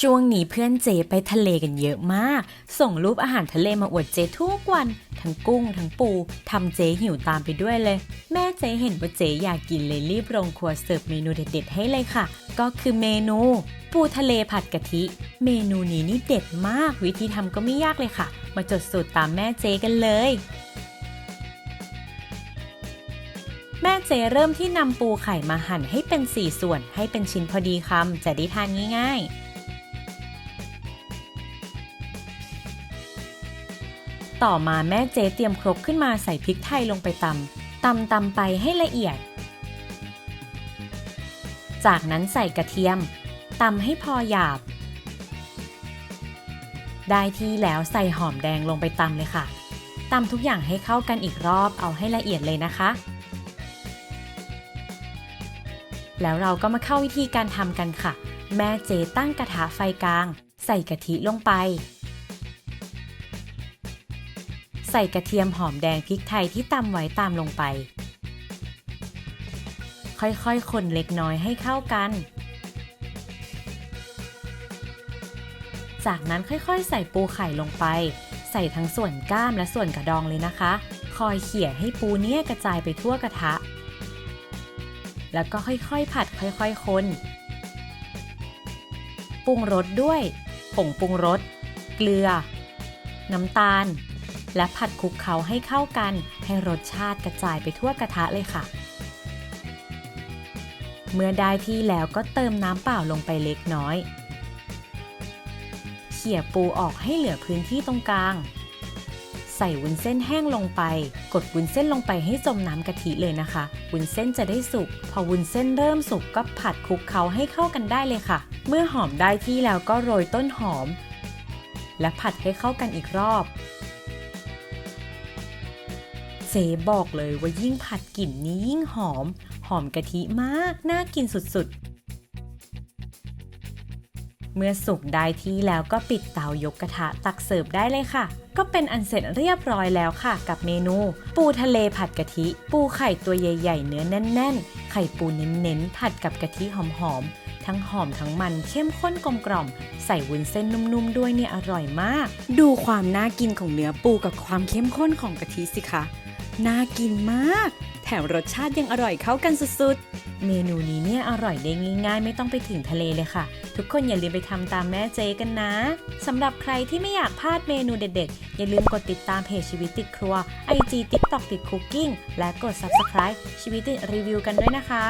ช่วงนี้เพื่อนเจไปทะเลกันเยอะมาก ส่งรูปอาหารทะเลมาอวดเจทุกวัน ทั้งกุ้ง ทั้งปูทำเจหิวตามไปด้วยเลย แม่เจเห็นว่าเจอยากกินเลยรีบลงครัวเสิร์ฟเมนูเด็ดๆให้เลยค่ะ ก็คือเมนู ปูทะเลผัดกะทิ เมนูนี้นี่เด็ดมาก วิธีทำก็ไม่ยากเลยค่ะ มาจดสูตรตามแม่เจกันเลย แม่เจเริ่มที่นำปูไข่มาหั่นให้เป็นสี่ส่วน ให้เป็นชิ้นพอดีคำจะได้ทานง่ายๆ ต่อมาแม่เจเตรียมครกขึ้นมาใส่พริกไทยลงไปตำตำตำไปให้ละเอียด จากนั้นใส่กระเทียมตำให้พอหยาบ ได้ที่แล้วใส่หอมแดงลงไปตำเลยค่ะตำทุกอย่างให้เข้ากันอีกรอบเอาให้ละเอียดเลยนะคะ แล้วเราก็มาเข้าวิธีการทำกันค่ะ แม่เจตั้งกระทะไฟกลาง ใส่กะทิลงไป ส่กระเทียมหอมแดงพริกไทยที่ตำไว้ตามลงไป ค่อยๆ คนเล็กน้อยให้เข้ากัน จากนั้นค่อยๆ ใส่ปูไข่ลงไป ใส่ทั้งส่วนก้ามและส่วนกระดองเลยนะคะ คอยเขี่ยให้ปูเนี่ยกระจายไปทั่วกระทะ แล้วก็ค่อยๆ ผัดค่อยๆ คนปรุงรสด้วย ผงปรุงรส เกลือ น้ำตาล และผัดคลุกเคล้าให้เข้ากัน ให้รสชาติกระจายไปทั่วกระทะเลยค่ะ เมื่อได้ที่แล้วก็เติมน้ำเปล่าลงไปเล็กน้อย เขี่ยปูออกให้เหลือพื้นที่ตรงกลาง ใส่วุ้นเส้นแห้งลงไป กดวุ้นเส้นลงไปให้จมน้ำกะทิเลยนะคะ วุ้นเส้นจะได้สุก พอวุ้นเส้นเริ่มสุกก็ผัดคลุกเคล้าให้เข้ากันได้เลยค่ะ เมื่อหอมได้ที่แล้วก็โรยต้นหอม และผัดให้เข้ากันอีกรอบ เซบอกเลยว่ายิ่งผัดกลิ่นนี้ยิ่งหอม หอมกะทิมาก น่ากินสุดๆ เมื่อสุกได้ที่แล้วก็ปิดเตายกกระทะตักเสิร์ฟได้เลยค่ะ ก็เป็นอันเสร็จเรียบร้อยแล้วค่ะ กับเมนู ปูทะเลผัดกะทิ ปูไข่ตัวใหญ่ ๆ เนื้อแน่น ๆ ไข่ปูเน้นๆผัดกับกะทิหอมๆทั้งหอมทั้งมันเข้มข้นกลมกล่อม ใส่วุ้นเส้นนุ่มๆด้วยเนี่ยอร่อยมาก ดูความน่ากินของเนื้อปูกับความเข้มข้นของกะทิสิคะ น่ากินมาก แถมรสชาติยังอร่อยเข้ากันสุดๆ เมนูนี้เนี่ยอร่อยได้ง่ายๆ ไม่ต้องไปถึงทะเลเลยค่ะ ทุกคนอย่าลืมไปทำตามแม่เจกันนะสำหรับใครที่ไม่อยากพลาดเมนูเด็ดๆ อย่าลืมกดติดตามเพจชีวิตติดครัว IG TikTok ติดคุกกิ้งและกด Subscribe ชีวิตติดรีวิวกันด้วยนะคะ